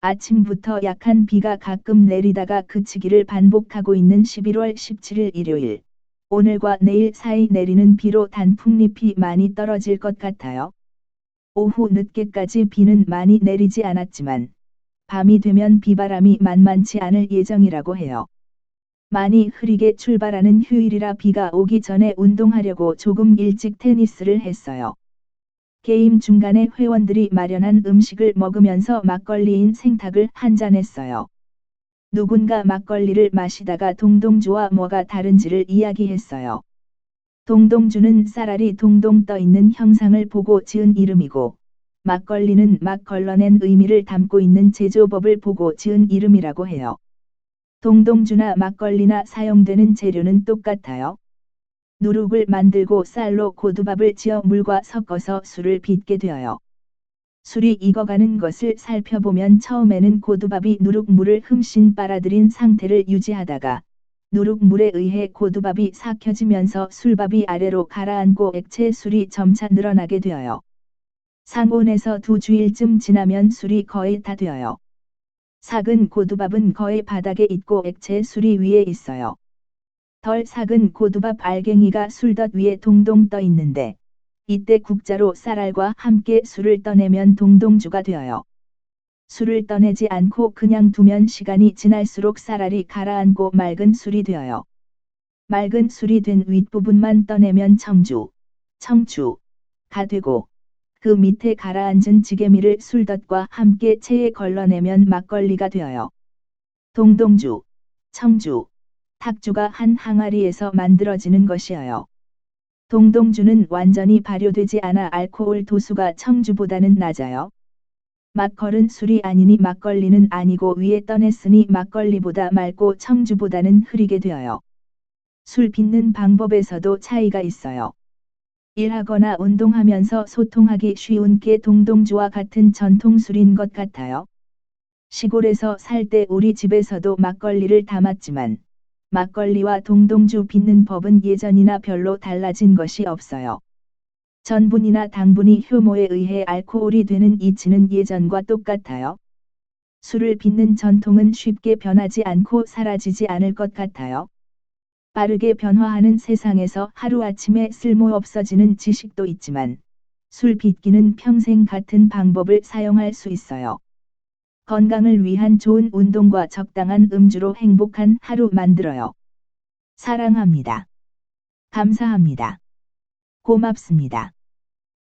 아침부터 약한 비가 가끔 내리다가 그치기를 반복하고 있는 11월 17일 일요일. 오늘과 내일 사이 내리는 비로 단풍잎이 많이 떨어질 것 같아요. 오후 늦게까지 비는 많이 내리지 않았지만 밤이 되면 비바람이 만만치 않을 예정이라고 해요. 많이 흐리게 출발하는 휴일이라 비가 오기 전에 운동하려고 조금 일찍 테니스를 했어요. 게임 중간에 회원들이 마련한 음식을 먹으면서 막걸리인 생탁을 한 잔 했어요. 누군가 막걸리를 마시다가 동동주와 뭐가 다른지를 이야기했어요. 동동주는 쌀알이 동동 떠 있는 형상을 보고 지은 이름이고, 막걸리는 막 걸러낸 의미를 담고 있는 제조법을 보고 지은 이름이라고 해요. 동동주나 막걸리나 사용되는 재료는 똑같아요. 누룩을 만들고 쌀로 고두밥을 지어 물과 섞어서 술을 빚게 되어요. 술이 익어가는 것을 살펴보면 처음에는 고두밥이 누룩물을 흠씬 빨아들인 상태를 유지하다가 누룩물에 의해 고두밥이 삭혀지면서 술밥이 아래로 가라앉고 액체 술이 점차 늘어나게 되어요. 상온에서 두 주일쯤 지나면 술이 거의 다 되어요. 삭은 고두밥은 거의 바닥에 있고 액체 술이 위에 있어요. 덜 삭은 고두밥 알갱이가 술덧 위에 동동 떠 있는데 이때 국자로 쌀알과 함께 술을 떠내면 동동주가 되어요. 술을 떠내지 않고 그냥 두면 시간이 지날수록 쌀알이 가라앉고 맑은 술이 되어요. 맑은 술이 된 윗부분만 떠내면 청주, 청주가 되고 그 밑에 가라앉은 지게미를 술덧과 함께 체에 걸러내면 막걸리가 되어요. 동동주, 청주, 탁주가 한 항아리에서 만들어지는 것이어요. 동동주는 완전히 발효되지 않아 알코올 도수가 청주보다는 낮아요. 막걸은 술이 아니니 막걸리는 아니고 위에 떠냈으니 막걸리보다 맑고 청주보다는 흐리게 되어요. 술 빚는 방법에서도 차이가 있어요. 일하거나 운동하면서 소통하기 쉬운 게 동동주와 같은 전통술인 것 같아요. 시골에서 살 때 우리 집에서도 막걸리를 담았지만 막걸리와 동동주 빚는 법은 예전이나 별로 달라진 것이 없어요. 전분이나 당분이 효모에 의해 알코올이 되는 이치는 예전과 똑같아요. 술을 빚는 전통은 쉽게 변하지 않고 사라지지 않을 것 같아요. 빠르게 변화하는 세상에서 하루아침에 쓸모 없어지는 지식도 있지만 술 빚기는 평생 같은 방법을 사용할 수 있어요. 건강을 위한 좋은 운동과 적당한 음주로 행복한 하루 만들어요. 사랑합니다. 감사합니다. 고맙습니다.